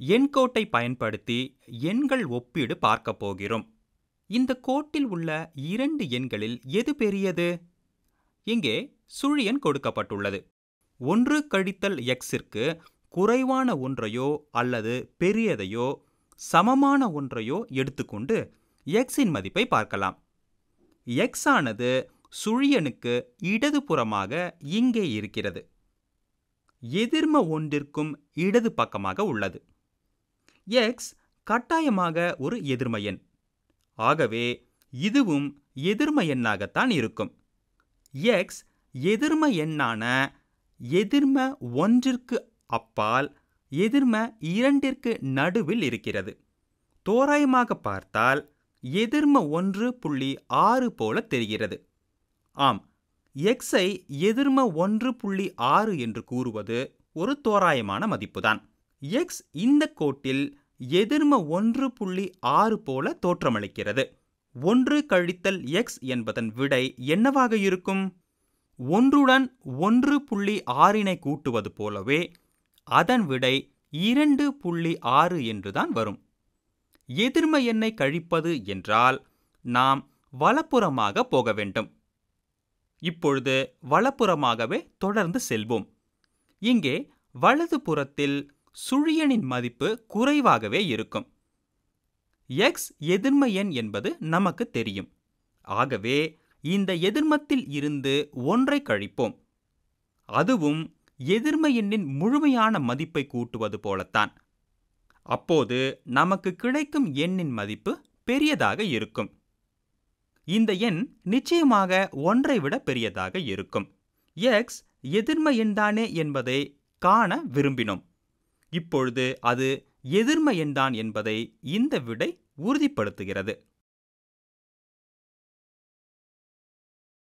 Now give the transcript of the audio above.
எண்கோட்டை பயன்படுத்தி எண்கள் ஒப்பீடு பார்க்கப் போகிறோம். இந்த கோட்டில் உள்ள இரண்டு எண்களில் எது பெரியது? இங்கே சுழியன் கொடுக்கப்பட்டுள்ளது. ஒன்று கழித்தல் எக்ஸிற்கு குறைவான ஒன்றையோ அல்லது பெரியதையோ சமமான ஒன்றையோ எடுத்துக்கொண்டு எக்ஸின் மதிப்பை பார்க்கலாம். எக்ஸ் ஆனது சுழியனுக்கு இடதுபுறமாக இங்கே இருக்கிறது. எதிர்ம ஒன்றிற்கும் இடது பக்கமாக உள்ளது. எக்ஸ் கட்டாயமாக ஒரு எதிர்ம எண் ஆகவே இதுவும் எதிர்ம எண்ணாகத்தான் இருக்கும். எக்ஸ் எதிர்ம எண்ணான எதிர்ம ஒன்றிற்கு அப்பால் எதிர்ம இரண்டிற்கு நடுவில் இருக்கிறது. தோராயமாக பார்த்தால் எதிர்ம ஒன்று புள்ளி ஆறு போல தெரிகிறது. ஆம் எக்ஸை எதிர்ம ஒன்று புள்ளி ஆறு என்று கூறுவது ஒரு தோராயமான மதிப்புதான். எக்ஸ் இந்த கோட்டில் எதிர்ம ஒன்று புள்ளி ஆறு போல தோற்றமளிக்கிறது. ஒன்று கழித்தல் எக்ஸ் என்பதன் விடை என்னவாக இருக்கும்? ஒன்றுடன் ஒன்று புள்ளி ஆறினை கூட்டுவது போலவே அதன் விடை இரண்டு புள்ளி ஆறு என்றுதான் வரும். எதிர்ம எண்ணை கழிப்பது என்றால் நாம் வலப்புறமாக போக வேண்டும். இப்பொழுது வலப்புறமாகவே தொடர்ந்து செல்வோம். இங்கே வலது புறத்தில் சுழியனின் மதிப்பு குறைவாகவே இருக்கும். எக்ஸ் எதிர்ம எண் என்பது நமக்கு தெரியும். ஆகவே இந்த எதிர்மத்தில் இருந்து ஒன்றை கழிப்போம். அதுவும் எதிர்ம எண்ணின் முழுமையான மதிப்பை கூட்டுவது போலத்தான். அப்போது நமக்கு கிடைக்கும் எண்ணின் மதிப்பு பெரியதாக இருக்கும். இந்த எண் நிச்சயமாக ஒன்றை விட பெரியதாக இருக்கும். எக்ஸ் எதிர்ம எண்தானே என்பதை காண விரும்பினோம். இப்பொழுது அது எதிர்ம எண்தான் என்பதை இந்த விடை உறுதிப்படுத்துகிறது.